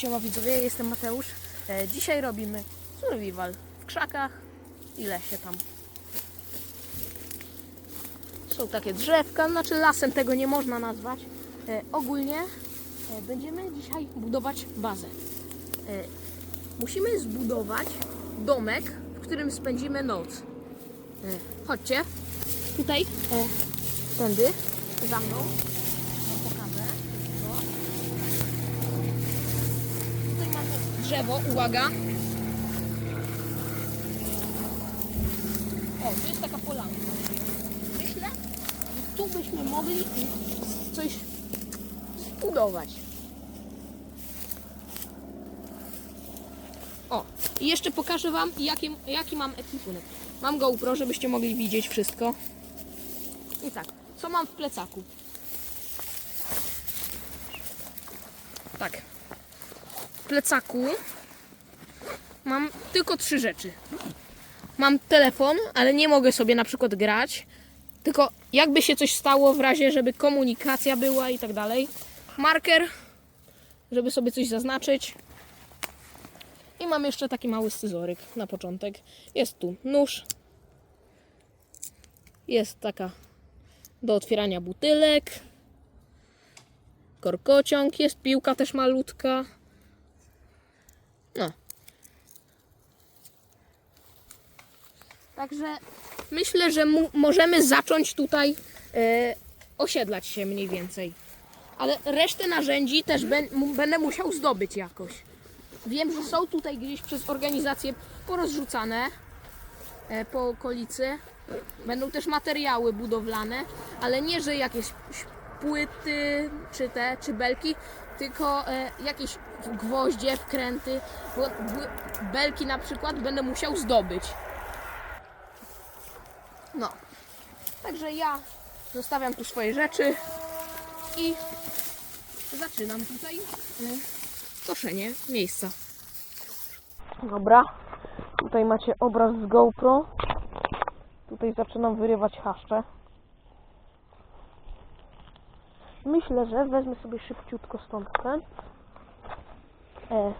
Siema widzowie, jestem Mateusz. E, dzisiaj robimy survival w krzakach i lesie tam. Są takie drzewka, znaczy lasem tego nie można nazwać. E, ogólnie e, będziemy dzisiaj budować bazę. Musimy zbudować domek, w którym spędzimy noc. Chodźcie, tutaj, tędy, za mną. Wam Pokażę. wszystko. Tutaj mamy drzewo, uwaga. O, to jest taka polanka. Myślę, że tu byśmy mogli coś zbudować. O, i jeszcze pokażę Wam, jaki, jaki mam ekwipunek. Mam GoPro, żebyście mogli widzieć wszystko. I tak, co mam w plecaku? Tak. W plecaku mam tylko trzy rzeczy. Mam telefon, ale nie mogę sobie na przykład grać. Tylko jakby się coś stało w razie, żeby komunikacja była i tak dalej. Marker, żeby sobie coś zaznaczyć. I mam jeszcze taki mały scyzoryk na początek. Jest tu nóż. Jest taka do otwierania butelek. Korkociąg, jest piłka też malutka. No. Także myślę, że możemy zacząć tutaj e, osiedlać się mniej więcej. Ale resztę narzędzi też będę musiał zdobyć jakoś. Wiem, że są tutaj gdzieś przez organizację porozrzucane e, po okolicy. Będą też materiały budowlane, ale nie, że jakieś płyty, czy te, czy belki, tylko e, jakieś gwoździe, wkręty, bo bły- belki na przykład będę musiał zdobyć. No. Także ja zostawiam tu swoje rzeczy i zaczynam tutaj e, koszenie miejsca. Dobra. Tutaj macie obraz z GoPro. Tutaj zaczynam wyrywać haszcze. Myślę, że wezmę sobie szybciutko stąd ten e,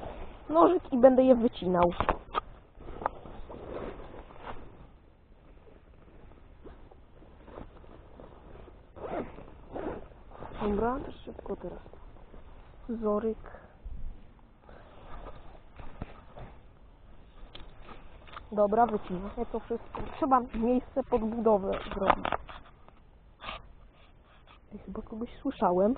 nożyk i będę je wycinał. Dobra, szybko teraz. Zoryk. Dobra, wycinam. Ja to wszystko. Trzeba miejsce pod budowę zrobić. Kogoś słyszałem.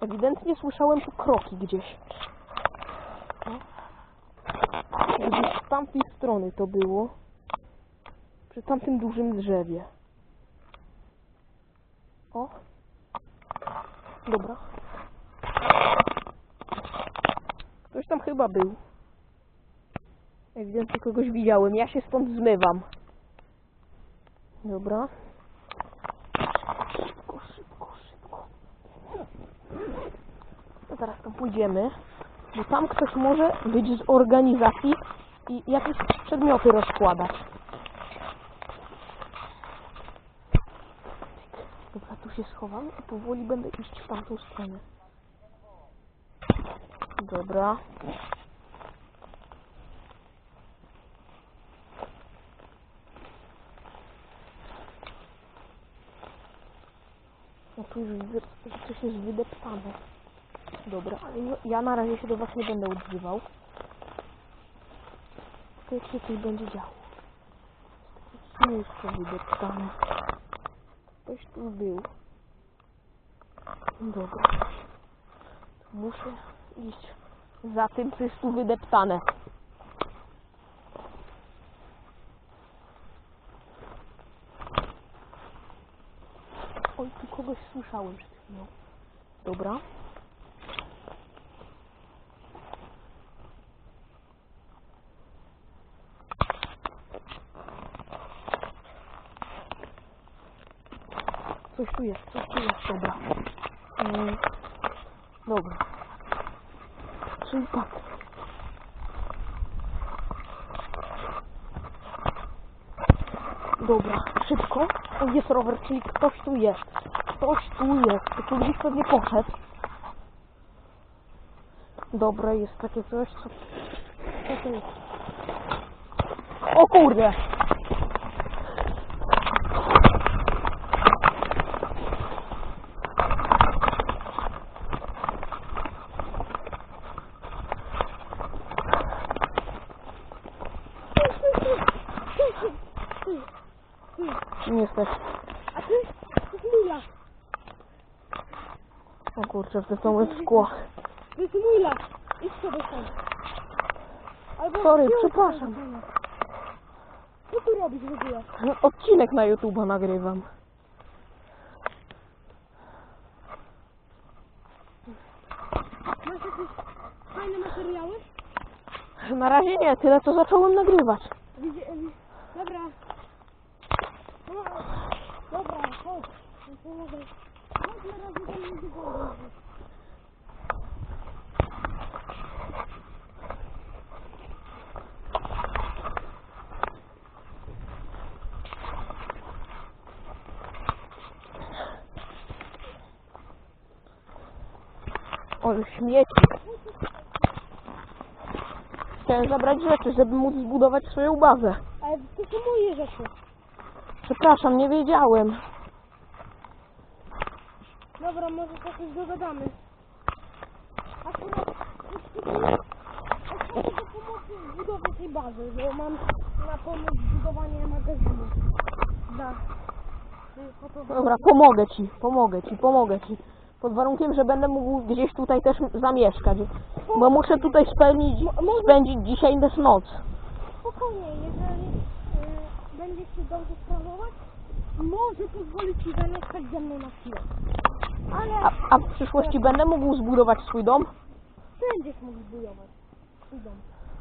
Ewidentnie słyszałem tu kroki gdzieś. O. Gdzieś z tamtej strony to było. Przy tamtym dużym drzewie. O. Dobra. Ktoś tam chyba był. Ewidentnie kogoś widziałem. Ja się stąd zmywam. Dobra. Szybko, szybko, szybko. Teraz tam pójdziemy. Bo tam ktoś może być z organizacji i jakieś przedmioty rozkładać. Dobra, tu się schowam i powoli będę iść w tamtą stronę. Dobra. Widzę, że coś jest wydeptane. Dobra, ale ja- na razie się do was nie będę odzywał. To jak się coś będzie działo. Nie jest to wydeptane. Ktoś tu był. Dobra. Muszę iść za tym, co jest tu wydeptane. Oj, tu kogoś słyszałem przed chwilą. Dobra. Coś tu jest, coś tu jest, dobra. Mm, dobra. Czyli tak. Dobra, szybko. Jest rower, czyli ktoś tu jest. Ktoś tu jest. Tu gdzieś pewnie poszedł. Dobra, jest takie coś, co... Co to jest? O kurde! Nie jesteś. A ty? To jest mój las. Kurczę, w tym samym szkło. To jest mój las. Idź sobie tam. Albo Sorry, wziął przepraszam. sobie tam. Co tu robisz w ogóle? Odcinek na YouTube'a nagrywam. Masz jakieś fajne materiały? Na razie nie, tyle co zacząłem nagrywać. Widzi, e, dobra. No, dobra, chodź. Nie pomogę. Chodź na razie do mnie do góry. O, śmieci. Chciałem zabrać rzeczy, żeby móc zbudować swoją bazę. Ale to są moje rzeczy. Przepraszam, nie wiedziałem. Może jakoś dogadamy. Akurat potrzebuję do pomocy w budowie tej bazy, bo mam na pomoc budowanie magazynu. Fotografa. Dobra, pomogę ci, pomogę ci, pomogę ci. Pod warunkiem, że będę mógł gdzieś tutaj też zamieszkać. Bo muszę tutaj spędzić, spędzić dzisiaj też noc. Spokojnie, jeżeli y, będziesz się dobrze sprawować, może pozwolić ci zamieszkać ze mną na chwilę. A, a w przyszłości będę mógł zbudować swój dom? będziesz mógł zbudować swój dom.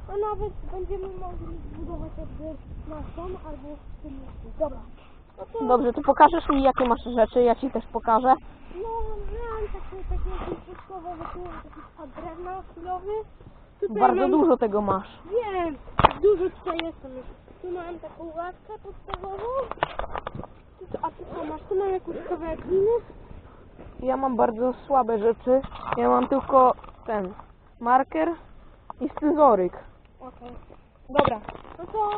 A nawet będziemy mogli zbudować jakby nasz dom albo w tym miejscu. Dobra. No to Dobrze, to pokażesz mi jakie masz rzeczy, ja ci też pokażę. no, miałem takie, takie jakieś podstawowe, taki skład drewna chwilowy. Tutaj Bardzo mam, dużo tego masz. Wiem, dużo tutaj jestem już. Tu mam taką ławkę podstawową. A tu co masz? Tu mam jakąś kawałek gliny. Ja mam bardzo słabe rzeczy. Ja mam tylko ten marker i scyzoryk. Okej. Dobra. No to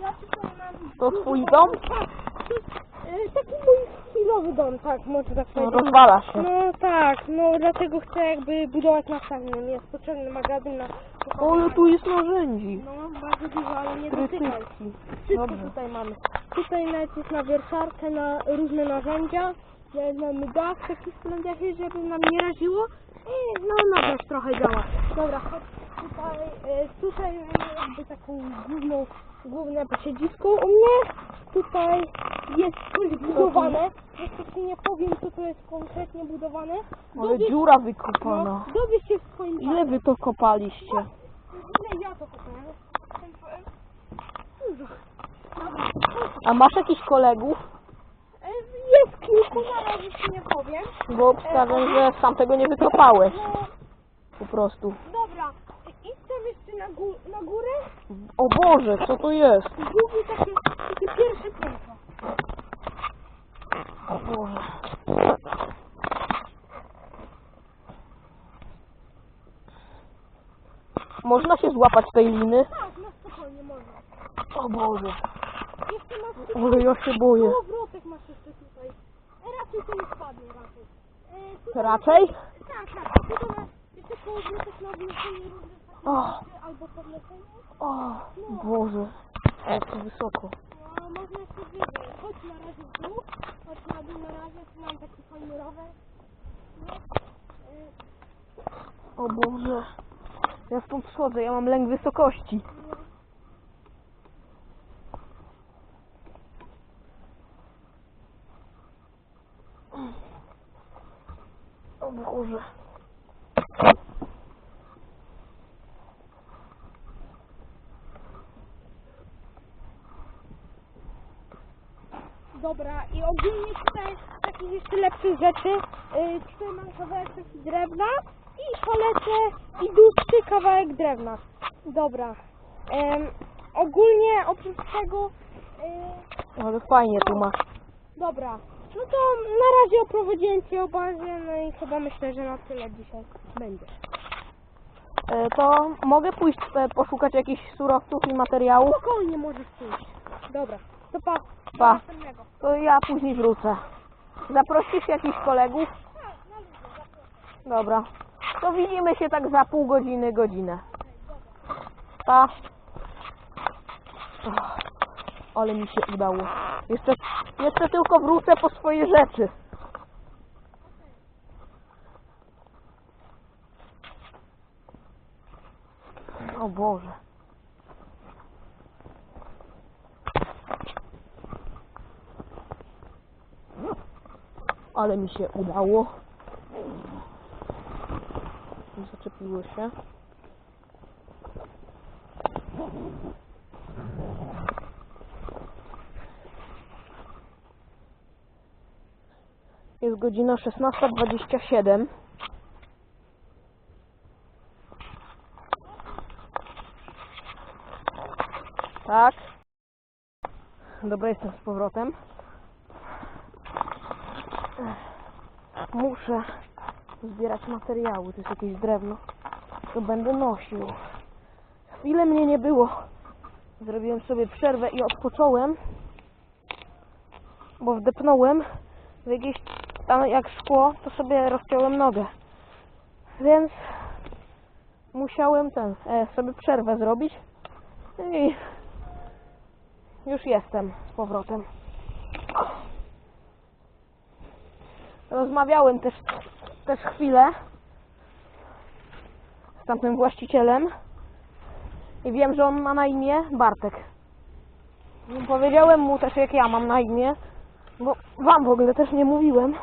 ja tutaj mam... To twój dom? Tak. E, taki mój chwilowy dom, tak, może tak No, powiedzieć. rozwala się. No tak, no dlatego chcę jakby budować następny. Jest potrzebny magazyn na... O, ale tu jest narzędzi. No, bardzo dużo, ale nie dotykaj. Wszystko Dobrze. tutaj mamy. Tutaj nawet jest na wierszarkę, na różne narzędzia. Nawet mamy dach w prędzieje, żeby nam nie raziło. I no na też trochę działa. Dobra, chodź tutaj. E, tutaj mamy jakby taką główną, główne siedzisko u mnie. Tutaj jest coś budowane. Jeszcze nie powiem, co to jest konkretnie budowane. Ale Dowiesz- dziura no, wykopana. dowiesz się w swoim Ile wy to kopaliście? Ile ja to? Dużo. A masz jakichś kolegów? E, kilku, na razie ci nie powiem. Bo obstawiam, że sam tego nie wykopałeś. No, Po prostu. dobra. Idź tam jeszcze na, gó na górę. O Boże, co to jest? Głównie takie, takie pierwsze piętro. O Boże. Można się złapać tej liny? Tak, no spokojnie można. O Boże. Jeszcze masz Ale ja się boję. kołowrotek masz jeszcze tutaj. Raczej to nie spadnie raczej. E, tutaj Raczej? Tak, tak. Jeszcze kołowrotek na wniesienie różnych takich O. rzeczy albo podniesienie. O Boże. Jak to wysoko. No, można jeszcze wyżej. Chodź na razie w dół. Chodź na dół na razie. Tu mam taki fajny rower. No. E, O Boże. Ja stąd schodzę, ja mam lęk wysokości. O Boże. Dobra, i ogólnie tutaj takich jeszcze lepszych rzeczy. Yy, tutaj mam kawałek taki drewna i paletę i dłuższy kawałek drewna. Dobra. Em, ogólnie oprócz tego Yy, Ale fajnie tu masz. dobra, no to na razie oprowadziłem Cię o bazie, no i chyba myślę, że na tyle dzisiaj będzie. E, to mogę pójść e, poszukać jakichś surowców i materiałów? Spokojnie możesz pójść. Dobra, to pa. Do Pa. następnego. To ja później wrócę. Zaprosisz jakichś kolegów? Dobra. To widzimy się tak za pół godziny, godzinę. Pa. Och, ale mi się udało. Jeszcze, jeszcze tylko wrócę po swoje rzeczy. O Boże. Ale mi się udało. Zaczepiło się. Jest godzina 16.27. Tak. Dobra, jestem z powrotem. Muszę zbierać materiały. To jest jakieś drewno. To będę nosił. Chwilę mnie nie było. Zrobiłem sobie przerwę i odpocząłem. Bo wdepnąłem w jakieś tam jak szkło, to sobie rozciąłem nogę. Więc musiałem ten e, sobie przerwę zrobić. I już jestem z powrotem. Rozmawiałem też, też chwilę z tamtym właścicielem i wiem, że on ma na imię Bartek. Powiedziałem mu też, jak ja mam na imię, bo wam w ogóle też nie mówiłem.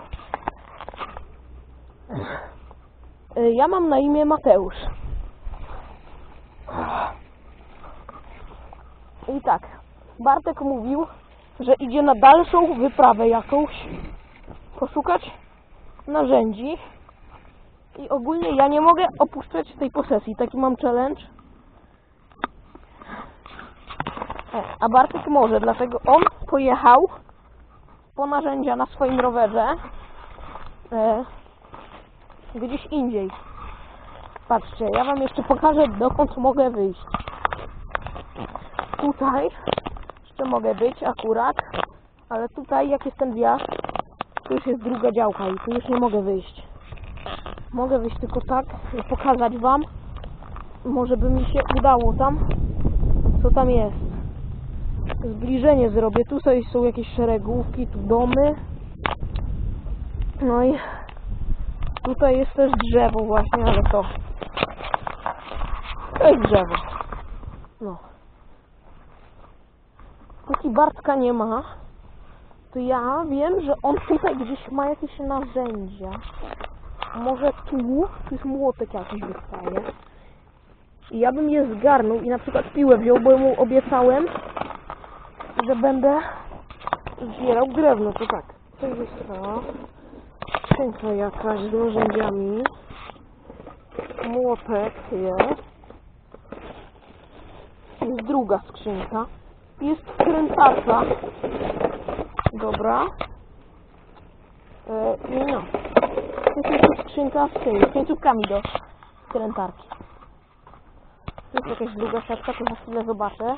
Y, Ja mam na imię Mateusz. I tak, Bartek mówił, że idzie na dalszą wyprawę jakąś, poszukać narzędzi i ogólnie ja nie mogę opuszczać tej posesji, taki mam challenge. E, A Bartek może, dlatego on pojechał po narzędzia na swoim rowerze e, gdzieś indziej. Patrzcie, ja wam jeszcze pokażę dokąd mogę wyjść. Tutaj jeszcze mogę być akurat, ale tutaj jak jest ten wjazd, tu już jest druga działka i tu już nie mogę wyjść. Mogę wyjść tylko tak i pokazać wam. Może by mi się udało tam, co tam jest. Zbliżenie zrobię. Tu sobie są jakieś szeregówki, tu domy. No i tutaj jest też drzewo właśnie, ale to to jest drzewo. No. Póki Bartka nie ma, to ja wiem, że on tutaj gdzieś ma jakieś narzędzia. Może tu, tu jest młotek jakiś wystaje. I ja bym je zgarnął i na przykład piłę wziął, bo mu obiecałem, że będę zbierał drewno. To tak, to jest to. Skrzynka jakaś z narzędziami. Młotek jest. Jest druga skrzynka. Jest wkrętarka. Dobra. E, I no. Jest jeszcze skrzynka z tymi, z końcówkami do wkrętarki. Jest jakaś druga siatka, to za chwilę zobaczę.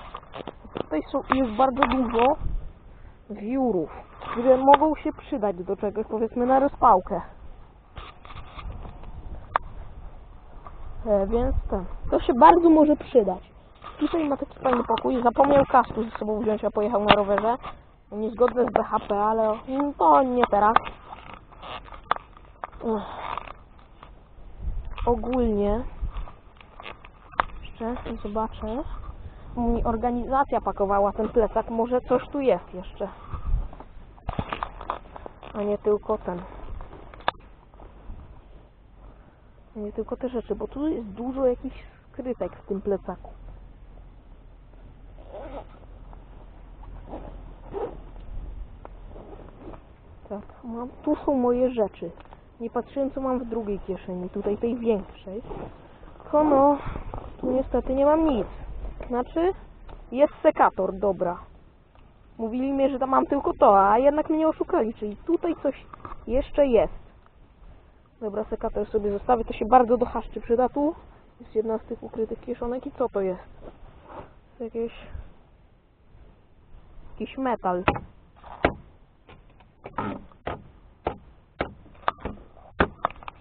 Tutaj są, jest bardzo dużo wiórów, które mogą się przydać do czegoś, powiedzmy na rozpałkę. E, więc ten, to się bardzo może przydać. Tutaj ma taki fajny pokój, zapomniał kasku ze sobą wziąć, a pojechał na rowerze. Niezgodne z BHP, ale mm, to nie teraz. Ogólnie jeszcze zobaczę. Mi organizacja pakowała ten plecak, może coś tu jest jeszcze. A nie tylko ten. Nie tylko te rzeczy, bo tu jest dużo jakichś skrytek w tym plecaku. Tak, mam, tu są moje rzeczy. Nie patrzyłem co mam w drugiej kieszeni, tutaj tej większej. Tylko no, niestety nie mam nic. Znaczy, jest sekator, dobra. Mówili mi, że tam mam tylko to, a jednak mnie oszukali, czyli tutaj coś jeszcze jest. Dobra, sekator sobie zostawię, to się bardzo do haszczy przyda tu. Jest jedna z tych ukrytych kieszonek i co to jest? Jakieś... Jakiś metal.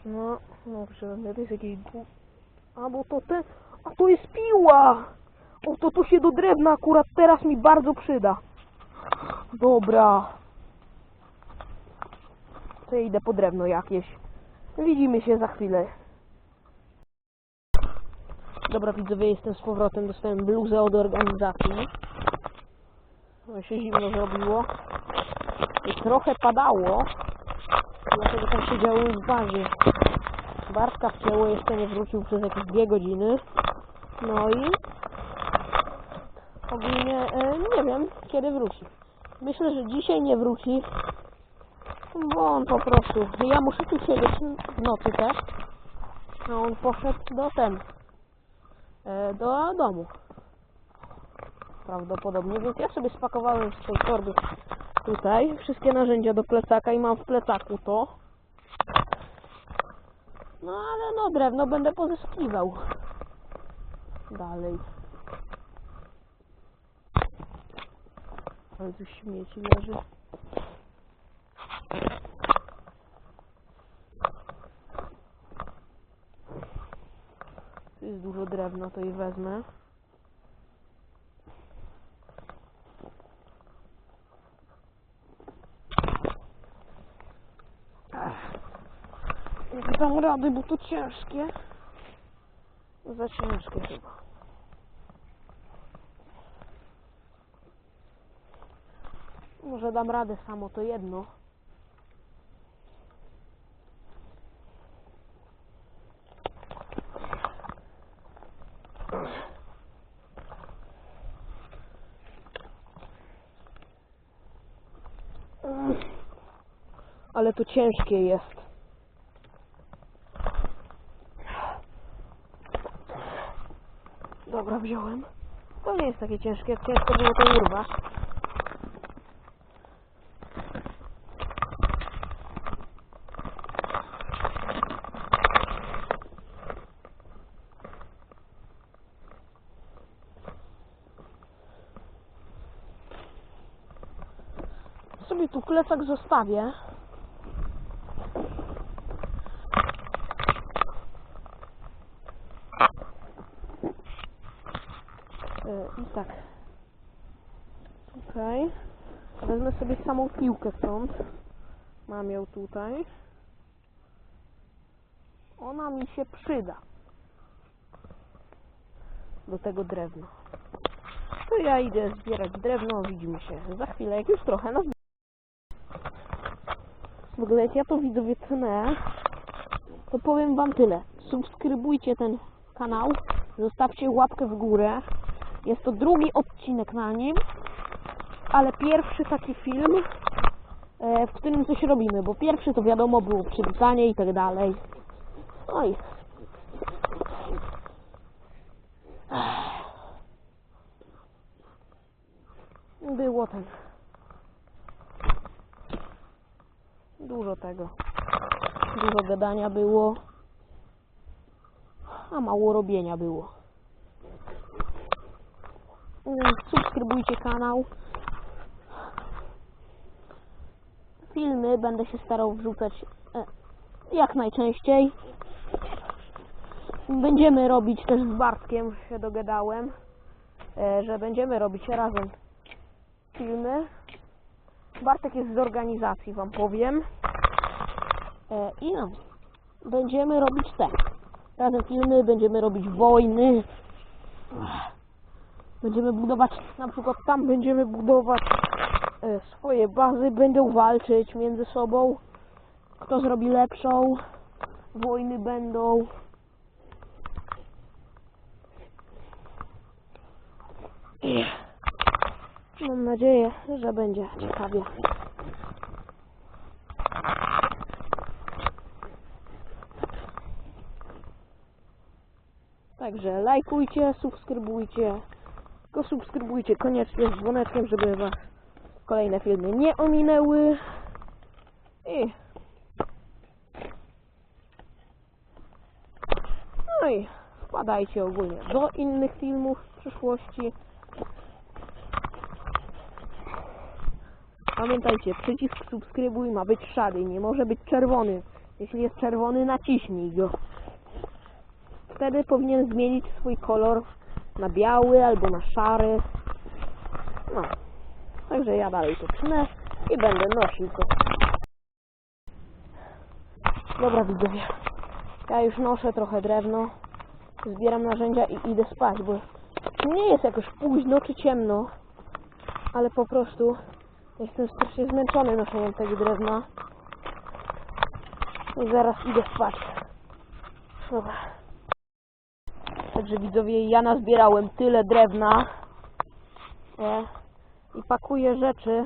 No, przynajmniej to jest jakiś... A, bo to ten... A to jest piła! O, to się do drewna akurat teraz mi bardzo przyda. Dobra. To ja idę po drewno jakieś. Widzimy się za chwilę. Dobra widzowie, jestem z powrotem. Dostałem bluzę od organizacji. No się zimno zrobiło. I trochę padało. Dlatego tam siedziałem w bazie. Bartka w ciało jeszcze nie wrócił przez jakieś dwie godziny. No i ogólnie e, nie wiem kiedy wróci. Myślę, że dzisiaj nie wróci. Bo on po prostu. Ja muszę tu siedzieć w nocy też. A on poszedł do ten. E, do domu. Prawdopodobnie, więc ja sobie spakowałem swój torby tutaj. Wszystkie narzędzia do plecaka i mam w plecaku to. No ale no drewno będę pozyskiwał. Dalej. Ale tu śmieci leży. Tu jest dużo drewna, to je wezmę. Nie dam rady, bo to ciężkie. Za ciężkie chyba. Może dam radę samo to jedno. Ale to ciężkie jest. Dobra, wziąłem. To nie jest takie ciężkie, jak ciężko było to urwać. Sobie tu plecak zostawię. E, I tak. Okej. Wezmę sobie samą piłkę stąd. Mam ją tutaj. Ona mi się przyda. Do tego drewna. To ja idę zbierać drewno, widzimy się za chwilę, jak już trochę nas... W ogóle jak ja to widzowie cenę, to powiem wam tyle. Subskrybujcie ten kanał, zostawcie łapkę w górę. Jest to drugi odcinek na nim, ale pierwszy taki film, e, w którym coś robimy, bo pierwszy to wiadomo było przywitanie i tak dalej. No i było ten. Dużo tego. Dużo gadania było, a mało robienia było. Więc subskrybujcie kanał. Filmy będę się starał wrzucać e, jak najczęściej. Będziemy robić też z Bartkiem, się dogadałem, e, że będziemy robić razem filmy. Bartek jest z organizacji, wam powiem. E, I no, będziemy robić te. Razem filmy, będziemy robić wojny. Będziemy budować, na przykład tam będziemy budować e, swoje bazy, będą walczyć między sobą. Kto zrobi lepszą. Wojny będą. Mam nadzieję, że będzie ciekawie. Także lajkujcie, subskrybujcie. Tylko subskrybujcie koniecznie z dzwoneczkiem, żeby was kolejne filmy nie ominęły. I no i wpadajcie ogólnie do innych filmów w przyszłości. Pamiętajcie, przycisk subskrybuj ma być szary, nie może być czerwony. Jeśli jest czerwony, naciśnij go. Wtedy powinien zmienić swój kolor na biały albo na szary. No. Także ja dalej to tnę i będę nosił to. Dobra widzowie. Ja już noszę trochę drewno. Zbieram narzędzia i idę spać, bo nie jest jakoś późno czy ciemno. Ale po prostu jestem strasznie zmęczony noszeniem tego drewna. I zaraz idę spać. Dobra. Także widzowie, ja nazbierałem tyle drewna. E, I pakuję rzeczy.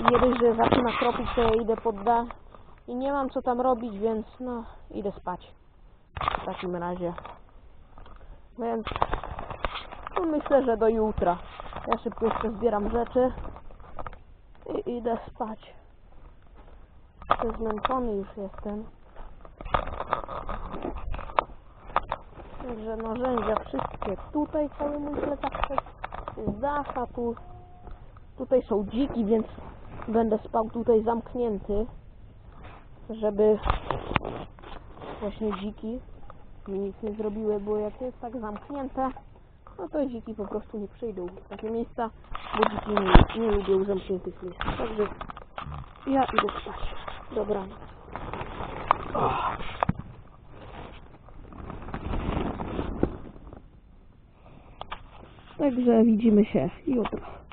I nie dość, że zaczyna kropić, to ja idę pod. I nie mam co tam robić, więc no, idę spać. W takim razie. Więc no myślę, że do jutra. Ja szybko jeszcze zbieram rzeczy i idę spać. Zmęczony już jestem. Także narzędzia wszystkie tutaj, cały mój plecak z dacha, tu, tutaj są dziki, więc będę spał tutaj zamknięty, żeby właśnie dziki mi nic nie zrobiły, bo jak jest tak zamknięte, no to dziki po prostu nie przyjdą w takie miejsca, bo dziki nie, nie lubią zamkniętych miejsc. Także ja idę spać. Dobranoc. Także widzimy się jutro.